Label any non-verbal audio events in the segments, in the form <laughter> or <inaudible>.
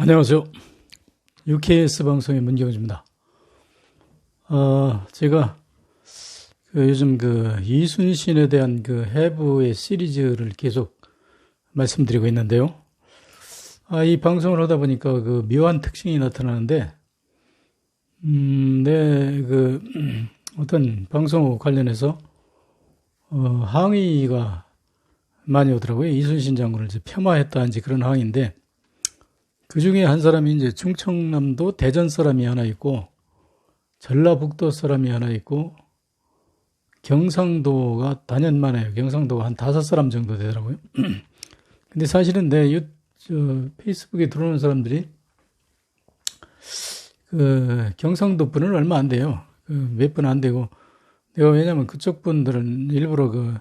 안녕하세요. UKS 방송의 문경주입니다. 어, 제가 그 요즘 그 이순신에 대한 그 해부의 시리즈를 계속 말씀드리고 있는데요. 아, 이 방송을 하다 보니까 그 묘한 특징이 나타나는데, 음, 내그 어떤 방송 관련해서 어, 항의가 많이 오더라고요. 이순신 장군을 이제 폄하했다 이제 그런 항의인데 그 중에 한 사람이 이제 충청남도 대전 사람이 하나 있고 전라북도 사람이 하나 있고 경상도가 단연만해요. 경상도가 한 다섯 사람 정도 되더라고요. <clears throat> 근데 사실은 내 유, 저, 페이스북에 들어오는 사람들이 그 경상도 분은 얼마 안 돼요. 그 몇 분 안 되고 내가 왜냐면 그쪽 분들은 일부러 그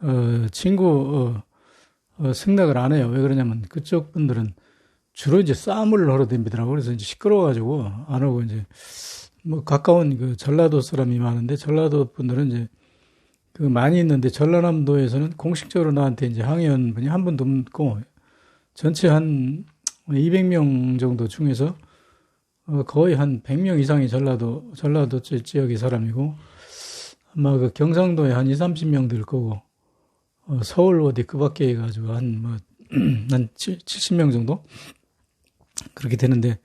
어, 친구 어, 어, 승낙을 안 해요. 왜 그러냐면 그쪽 분들은 주로 이제 싸움을 하러 댕기더라고. 그래서 이제 시끄러워가지고 안 오고 이제 뭐 가까운 그 전라도 사람이 많은데 전라도 분들은 이제 그 많이 있는데 전라남도에서는 공식적으로 나한테 이제 항의원 분이 한 분도 없고 전체 한 200명 정도 중에서 어 거의 한 100명 이상이 전라도 전라도 지역의 사람이고 아마 그 경상도에 한 2, 30명 될 거고 어 서울 어디 그 밖에 해가지고 한 뭐한 뭐, <clears throat> 70명 정도 그렇게 되는데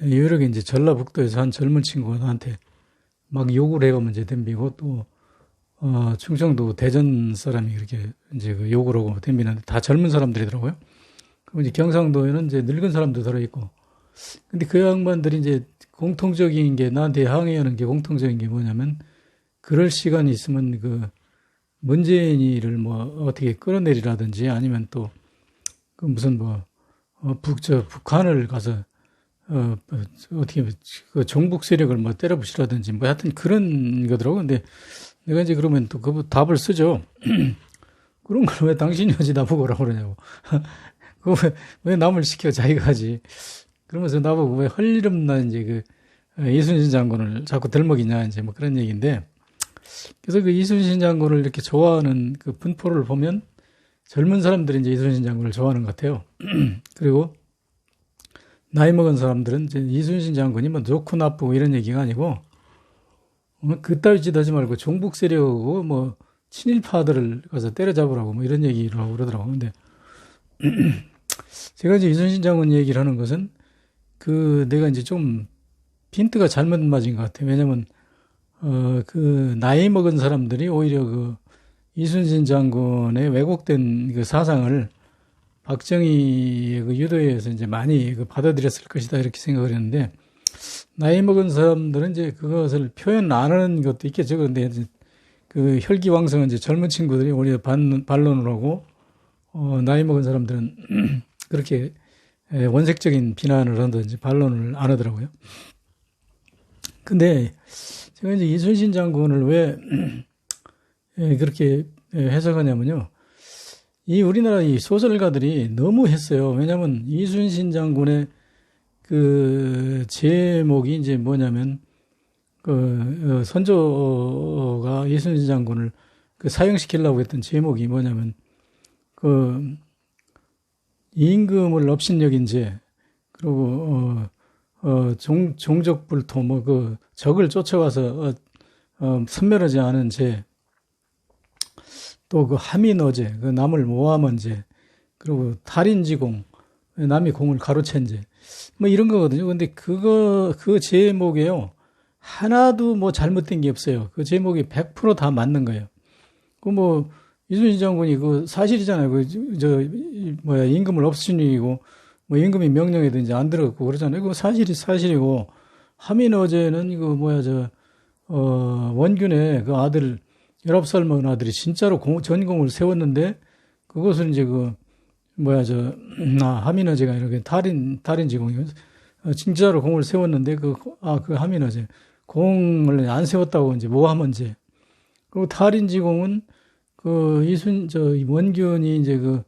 유일하게 이제 전라북도에서 한 젊은 친구가 나한테 막 욕을 해가면 이제 덤비고 또 어, 충청도 대전 사람이 그렇게 이제 그 욕을 하고 덤비는데 다 젊은 사람들이더라고요. 그럼 이제 경상도에는 이제 늙은 사람도 들어있고 근데 그 양반들이 이제 공통적인 게 나한테 항의하는 게 공통적인 게 뭐냐면 그럴 시간이 있으면 그 문재인이를 뭐 어떻게 끌어내리라든지 아니면 또 그 무슨 뭐 어, 북, 저, 북한을 가서, 어, 어떻게, 그 종북 세력을 뭐 때려 부시라든지, 뭐 하여튼 그런 거더라고. 근데 내가 이제 그러면 또 그 답을 쓰죠. <clears throat> 그런 걸 왜 당신이 하지 나보고 오라고 그러냐고. <laughs> 그거 왜, 왜 남을 시켜 자기가 하지. 그러면서 나보고 왜 할 일 없나 이제 그 어, 이순신 장군을 자꾸 들먹이냐 이제 뭐 그런 얘기인데 그래서 그 이순신 장군을 이렇게 좋아하는 그 분포를 보면 젊은 사람들이 이제 이순신 장군을 좋아하는 것 같아요. <clears throat> 그리고 나이 먹은 사람들은 이제 이순신 장군이 뭐 좋고 나쁘고 이런 얘기가 아니고 어, 그따위 짓 하지 말고 종북 세력하고 뭐 친일파들을 가서 때려잡으라고 뭐 이런 얘기를 하고 그러더라고요. 근데 <clears throat> 제가 이제 이순신 장군 얘기를 하는 것은 그 내가 이제 좀 핀트가 잘못 맞은 것 같아요. 왜냐면 어 그 나이 먹은 사람들이 오히려 그 이순신 장군의 왜곡된 그 사상을 박정희의 그 유도에 의해서 이제 많이 그 받아들였을 것이다 이렇게 생각을 했는데 나이 먹은 사람들은 이제 그것을 표현 안 하는 것도 있겠죠. 그런데 그 혈기왕성한 이제 젊은 친구들이 오히려 반, 반론을 하고 어, 나이 먹은 사람들은 <clears throat> 그렇게 원색적인 비난을 한다든지 반론을 안 하더라고요. 근데 제가 이제 이순신 장군을 왜 예, 그렇게 예, 해석하냐면요. 이 우리나라 이 소설가들이 너무 했어요. 왜냐하면 이순신 장군의 그 제목이 이제 뭐냐면 그 어, 선조가 이순신 장군을 그 사형시키려고 했던 제목이 뭐냐면 그 임금을 업신여긴 죄 그리고 어, 어 종, 종족불토 뭐 그 적을 쫓아가서 어, 어, 선멸하지 않은 죄 또 그 하민어제, 그 남을 모함한 죄, 그리고 탈인지공, 남이 공을 가로챈 죄, 뭐 이런 거거든요. 근데 그거, 그 제목에요. 하나도 뭐 잘못된 게 없어요. 그 제목이 100%다 맞는 거예요. 그 뭐, 이순신 장군이 그 사실이잖아요. 그, 저, 뭐야, 임금을 없으니고, 뭐 임금이 명령이든지 안 들어갔고 그러잖아요. 그 사실이 사실이고, 하민 어제는 이거 뭐야, 저, 어, 원균의 그 아들, 19살 먹은 아들이 진짜로 공, 전공을 세웠는데 그것을 이제 그 뭐야 저 아, 하민어제가 이렇게 달인 달인 지공이 어, 진짜로 공을 세웠는데 그아 그 하민어제. 공을 안 세웠다고 이제 모함은 이제. 그리고 달인 지공은 그 이순 저 원균이 이제 그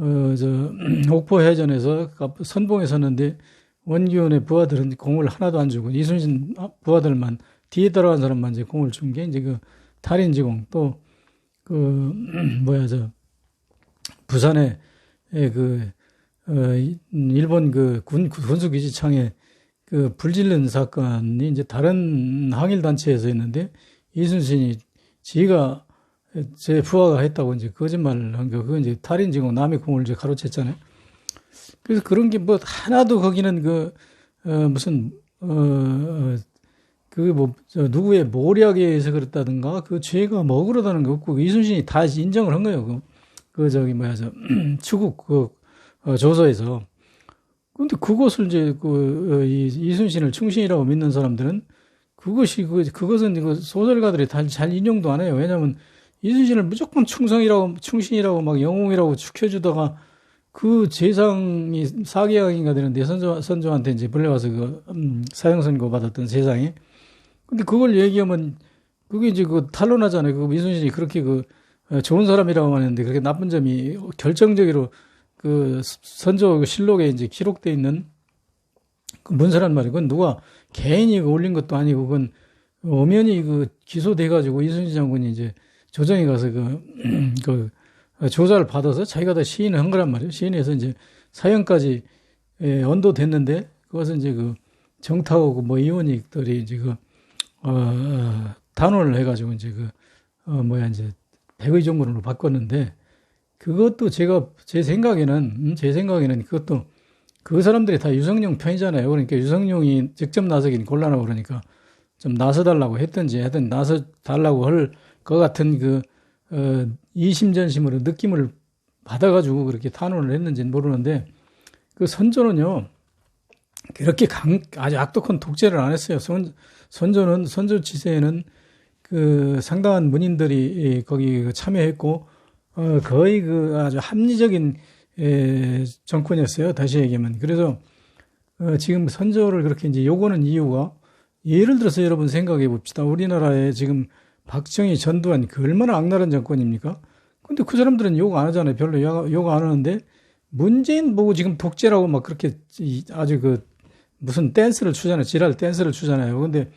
어 저 옥포 해전에서 선봉에 섰는데 원균의 부하들은 공을 하나도 안 주고 이순신 부하들만 뒤에 따라간 사람만 이제 공을 준 게 이제 그 탈인지공 또 그 <clears throat> 뭐야 저 부산에 그 어, 일본 그 군, 군수기지 창에 그 불질른 사건이 이제 다른 항일 단체에서 했는데 이순신이 지가 제 부하가 했다고 이제 거짓말을 한 거, 그거 이제 탈인지고 남의 공을 이제 가로챘잖아요. 그래서 그런 게 뭐 하나도 거기는 그, 어, 무슨, 어, 그뭐 누구의 모략에 의해서 그랬다든가 그 죄가 뭐 그러다는 게 없고 이순신이 다 인정을 한 거예요. 그, 그 저기 뭐야 저 <clears throat> 추국 그 어, 조서에서. 근데 그것을 이제 그 어, 이, 이순신을 충신이라고 믿는 사람들은 그것이 그 그것은 그 소설가들이 다 잘 인용도 안 해요. 왜냐하면 이순신을 무조건 충성이라고 충신이라고 막 영웅이라고 축혀주다가 그 재상이 사기양인가 되는데 선조 선조한테 이제 불려와서 그 음, 사형 선고 받았던 세상이 근데 그걸 얘기하면 그게 이제 그 탄론하잖아요. 그 이순신이 그렇게 그 어, 좋은 사람이라고 하는데 그렇게 나쁜 점이 결정적으로 그 선조 그 실록에 이제 기록돼 있는 그 문서란 말이고 그건 누가 개인이 그 올린 것도 아니고 그건 엄연히 그 기소돼 가지고 이순신 장군이 이제 조정에 가서 그, <clears throat> 그 조사를 받아서 자기가 다 시인을 한 거란 말이에요. 시인해서 이제 사형까지 예, 언도됐는데 그것은 이제 그 정타하고 뭐 이원익들이 이제 그 어, 어, 단원을 해가지고 이제 그, 어, 뭐야, 이제 백의 정군으로 바꿨는데, 그것도 제가, 제 생각에는, 음, 제 생각에는 그것도 그 사람들이 다 유성룡 편이잖아요. 그러니까 유성룡이 직접 나서긴 곤란하고 그러니까 좀 나서달라고 했든지 하여튼 나서달라고 할 것 같은 그, 어, 이심전심으로 느낌을 받아가지고 그렇게 탄원을 했는지는 모르는데, 그 선조는요, 그렇게 강, 아주 악독한 독재를 안 했어요. 선, 선조는, 선조 지세에는 그 상당한 문인들이 거기 그 참여했고, 어, 거의 그 아주 합리적인 에, 정권이었어요. 다시 얘기하면. 그래서, 어, 지금 선조를 그렇게 이제 요구하는 이유가 예를 들어서 여러분 생각해 봅시다. 우리나라에 지금 박정희, 전두환 그 얼마나 악랄한 정권입니까? 근데 그 사람들은 욕 안 하잖아요. 별로 욕 안 하는데 문재인 보고 지금 독재라고 막 그렇게 아주 그 무슨 댄스를 추잖아요. 지랄 댄스를 추잖아요. 근데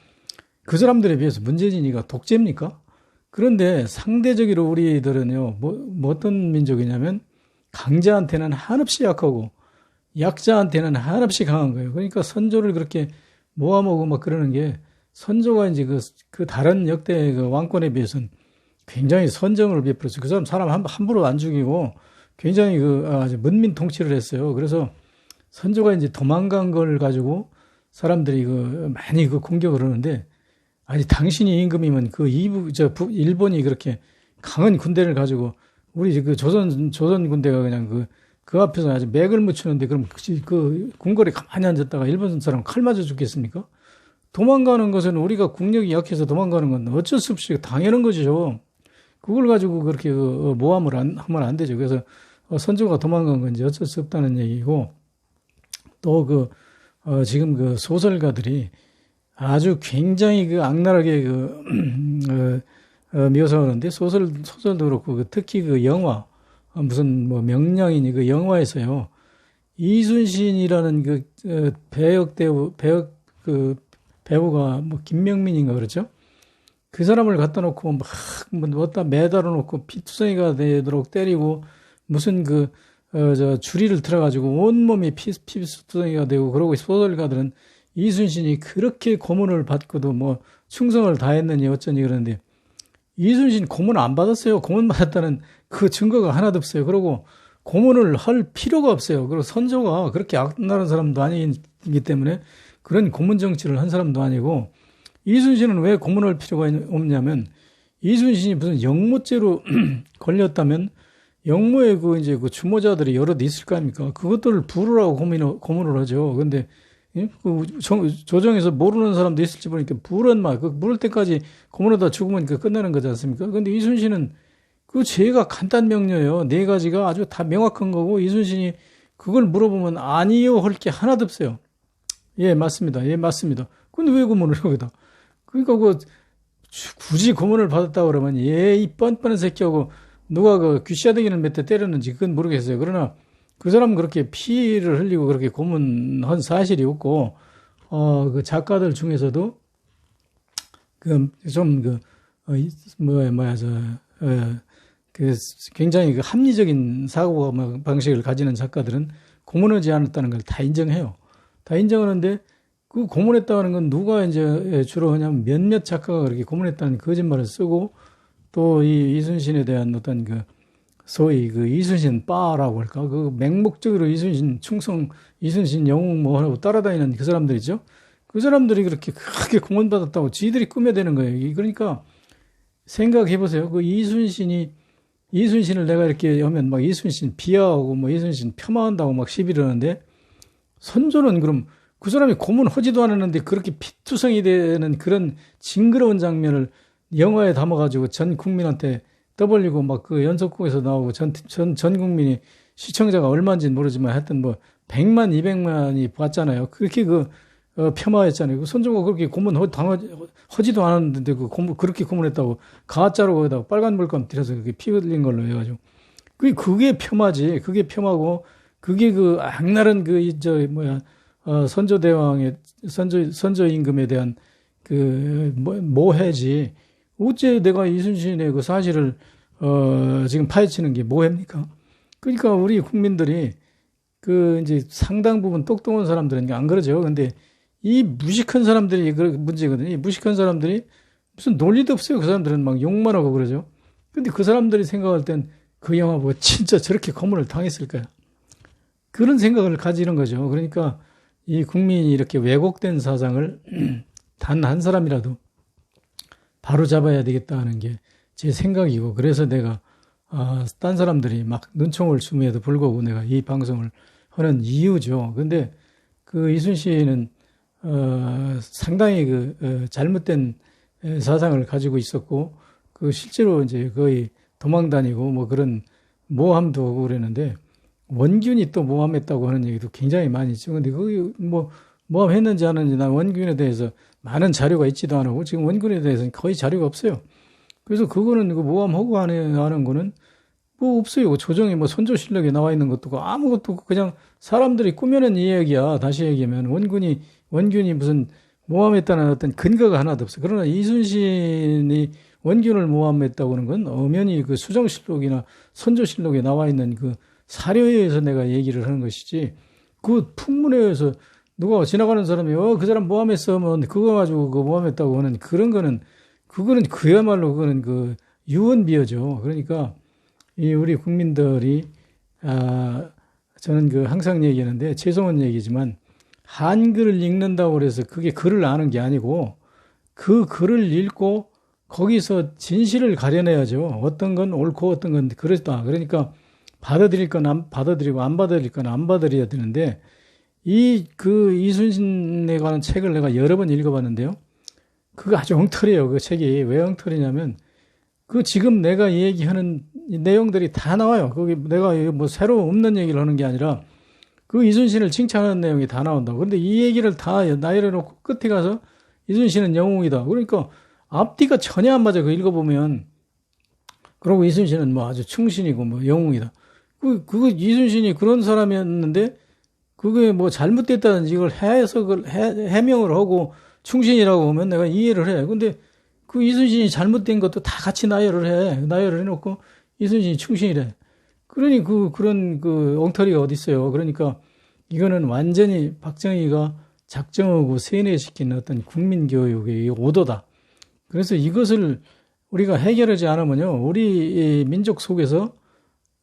그 사람들에 비해서 문재인이가 독재입니까? 그런데 상대적으로 우리들은요, 뭐, 뭐 어떤 민족이냐면 강자한테는 한없이 약하고 약자한테는 한없이 강한 거예요. 그러니까 선조를 그렇게 모아먹고 막 그러는 게 선조가 이제 그, 그 다른 역대 그 왕권에 비해서는 굉장히 선정을 베풀었어요. 그 사람 사람 함부로 안 죽이고 굉장히 그 아주 문민 통치를 했어요. 그래서 선조가 이제 도망간 걸 가지고 사람들이 그 많이 그 공격을 하는데 아니 당신이 임금이면 그 이부 저 부, 일본이 그렇게 강한 군대를 가지고 우리 그 조선 조선 군대가 그냥 그그 앞에서 아주 맥을 묻히는데 그럼 그, 그 궁궐에 가만히 앉았다가 일본 사람 칼 맞아 죽겠습니까? 도망가는 것은 우리가 국력이 약해서 도망가는 건 어쩔 수 없이 당연한 거죠. 그걸 가지고 그렇게 그 모함을 안, 하면 안 되죠. 그래서 선조가 도망간 건지 어쩔 수 없다는 얘기고 또그 어, 지금 그 소설가들이 아주 굉장히 그 악랄하게 그 <clears throat> 어, 어, 묘사하는데 소설 소설도 그렇고 그 특히 그 영화 어, 무슨 뭐 명량이니 그 영화에서요 이순신이라는 그 어, 배역 배우 배역 그 배우가 뭐 김명민인가 그렇죠? 그 사람을 갖다 놓고 막뭐 어디다 매달아 놓고 피투성이가 되도록 때리고 무슨 그 어, 저 주리를 틀어가지고 온몸이 피, 피수투성이가 되고 그러고 소설가들은 이순신이 그렇게 고문을 받고도 뭐 충성을 다했느니 어쩌니 그러는데 이순신 고문 안 받았어요. 고문 받았다는 그 증거가 하나도 없어요. 그리고 고문을 할 필요가 없어요. 그리고 선조가 그렇게 악랄한 사람도 아니기 때문에 그런 고문 정치를 한 사람도 아니고 이순신은 왜 고문할 필요가 없냐면 이순신이 무슨 영모죄로 <clears throat> 걸렸다면 영모의 그 이제 그 주모자들이 여럿 있을 거 아닙니까? 그것들을 부르라고 고민을, 고문을 하죠. 근데, 예? 그 조정에서 모르는 사람도 있을지 모르니까 부른 말, 그 물을 때까지 고문하다 죽으면 그 끝나는 거지 않습니까? 근데 이순신은 그 죄가 간단 명료해요. 네 가지가 아주 다 명확한 거고 이순신이 그걸 물어보면 아니요 할 게 하나도 없어요. 예, 맞습니다. 예, 맞습니다. 근데 왜 고문을 하거다? 그러니까 그 굳이 고문을 받았다 그러면 예, 이 뻔뻔한 새끼하고 누가 그 귀시아대기를 몇 대 때렸는지 그건 모르겠어요. 그러나 그 사람은 그렇게 피를 흘리고 그렇게 고문한 사실이 없고, 어, 그 작가들 중에서도 그, 좀 그, 어, 뭐, 뭐야, 저, 어, 그 굉장히 그 합리적인 사고 방식을 가지는 작가들은 고문하지 않았다는 걸 다 인정해요. 다 인정하는데 그 고문했다는 건 누가 이제 주로 하냐면 몇몇 작가가 그렇게 고문했다는 거짓말을 쓰고 또 이 이순신에 대한 어떤 그 소위 그 이순신 빠라고 할까 그 맹목적으로 이순신 충성 이순신 영웅 뭐 하고 따라다니는 그 사람들이죠. 그 사람들이 그렇게 크게 공헌받았다고 지들이 꾸며대는 거예요. 그러니까 생각해 보세요. 그 이순신이 이순신을 내가 이렇게 하면 막 이순신 비하하고 뭐 이순신 폄하한다고 막 시비를 하는데 선조는 그럼 그 사람이 고문하지도 않았는데 그렇게 피투성이 되는 그런 징그러운 장면을 영화에 담아가지고 전 국민한테 떠벌리고 막 그 연속곡에서 나오고 전, 전, 전 국민이 시청자가 얼마인지는 모르지만 하여튼 뭐 100만, 200만이 봤잖아요. 그렇게 그, 어, 폄하했잖아요. 그 손정가 그렇게 고문 당하지도 않았는데 그 고문, 그렇게 고문했다고 가짜로 거기다가 빨간 물감 들여서 그렇게 피 흘린 걸로 해가지고. 그게, 그게 폄하지. 그게 폄하고 그게 그 악랄한 그, 저, 뭐야, 어, 선조대왕의, 선조, 선조 임금에 대한 그, 뭐, 모해지. 어째 내가 이순신의 그 사실을 어, 지금 파헤치는 게 뭐합니까? 그러니까 우리 국민들이 그 이제 상당 부분 똑똑한 사람들은 안 그러죠. 근데 이 무식한 사람들이 그 문제거든요. 이 무식한 사람들이 무슨 논리도 없어요. 그 사람들은 막 욕만 하고 그러죠. 근데 그 사람들이 생각할 땐 그 영화 보고 진짜 저렇게 거문을 당했을까요? 그런 생각을 가지는 거죠. 그러니까 이 국민이 이렇게 왜곡된 사상을 <clears throat> 단 한 사람이라도 바로 잡아야 되겠다는 게 제 생각이고 그래서 내가 아, 딴 사람들이 막 눈총을 춤에도 불구하고 내가 이 방송을 하는 이유죠. 근데 그 이순신은 어, 상당히 그 어, 잘못된 사상을 가지고 있었고 그 실제로 이제 거의 도망 다니고 뭐 그런 모함도 하고 그랬는데 원균이 또 모함했다고 하는 얘기도 굉장히 많이 있죠. 근데 그게 뭐 모함했는지 안 했는지 난 원균에 대해서 많은 자료가 있지도 않고 지금 원군에 대해서는 거의 자료가 없어요. 그래서 그거는 그 모함하고 하는, 거는 뭐 없어요. 조정이 뭐 선조실력에 나와 있는 것도 아무것도 그냥 사람들이 꾸며낸 이야기야. 다시 얘기하면 원군이 원균이 무슨 모함했다는 어떤 근거가 하나도 없어. 그러나 이순신이 원균을 모함했다고 하는 건 엄연히 그 수정실록이나 선조실록에 나와 있는 그 사료에 의해서 내가 얘기를 하는 것이지 그 풍문에 의해서 누가 지나가는 사람이 어 그 사람 모함했어 뭐 그거 가지고 그 모함했다고 하는 그런 거는 그거는 그야말로 그거는 그 유언비어죠. 그러니까 이 우리 국민들이 아 저는 그 항상 얘기하는데 죄송한 얘기지만 한글을 읽는다고 그래서 그게 글을 아는 게 아니고 그 글을 읽고 거기서 진실을 가려내야죠. 어떤 건 옳고 어떤 건 그랬다. 그러니까 받아들일 건 안 받아들이고 안 받아들일 건 안 받아들여야 되는데 이, 그, 이순신에 관한 책을 내가 여러 번 읽어봤는데요. 그거 아주 엉터리예요. 그 책이. 왜 엉터리냐면, 그 지금 내가 얘기하는 내용들이 다 나와요. 거기 내가 뭐 새로 없는 얘기를 하는 게 아니라, 그 이순신을 칭찬하는 내용이 다 나온다. 근데 이 얘기를 다 나열해 놓고 끝에 가서 이순신은 영웅이다. 그러니까 앞뒤가 전혀 안 맞아. 그 읽어보면. 그리고 이순신은 뭐 아주 충신이고 뭐 영웅이다. 그, 그 이순신이 그런 사람이었는데 그게 뭐 잘못됐다든지 이걸 해석을 해, 해명을 하고 충신이라고 하면 내가 이해를 해. 근데 그 이순신이 잘못된 것도 다 같이 나열을 해. 나열을 해놓고 이순신이 충신이래. 그러니 그 그런 그 엉터리가 어디 있어요. 그러니까 이거는 완전히 박정희가 작정하고 세뇌시킨 어떤 국민 교육의 오도다. 그래서 이것을 우리가 해결하지 않으면요, 우리 민족 속에서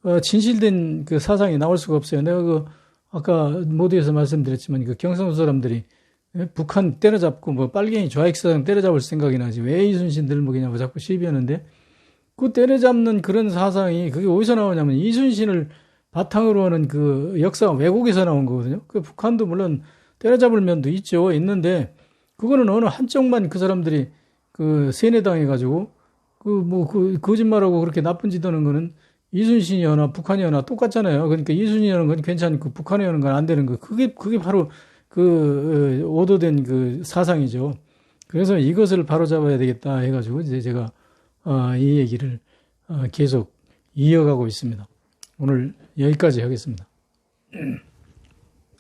어, 진실된 그 사상이 나올 수가 없어요. 내가 그 아까 모두에서 말씀드렸지만 그 경상도 사람들이 북한 때려잡고 뭐 빨갱이 좌익사상 때려잡을 생각이 나지 왜 이순신 들먹이냐고 자꾸 시비하는데 그 때려잡는 그런 사상이 그게 어디서 나오냐면 이순신을 바탕으로 하는 그 역사가 외국에서 나온 거거든요. 그 북한도 물론 때려잡을 면도 있죠. 있는데 그거는 어느 한쪽만 그 사람들이 그 세뇌당해가지고 그 뭐그 뭐그 거짓말하고 그렇게 나쁜 짓 하는 거는 이순신이거나 북한이거나 똑같잖아요. 그러니까 이순신이 하는 건 괜찮고 북한이 하는 건 안 되는 거. 그게 그게 바로 그 어, 오도된 그 사상이죠. 그래서 이것을 바로 잡아야 되겠다 해가지고 이제 제가 어, 이 얘기를 어, 계속 이어가고 있습니다. 오늘 여기까지 하겠습니다. <clears throat>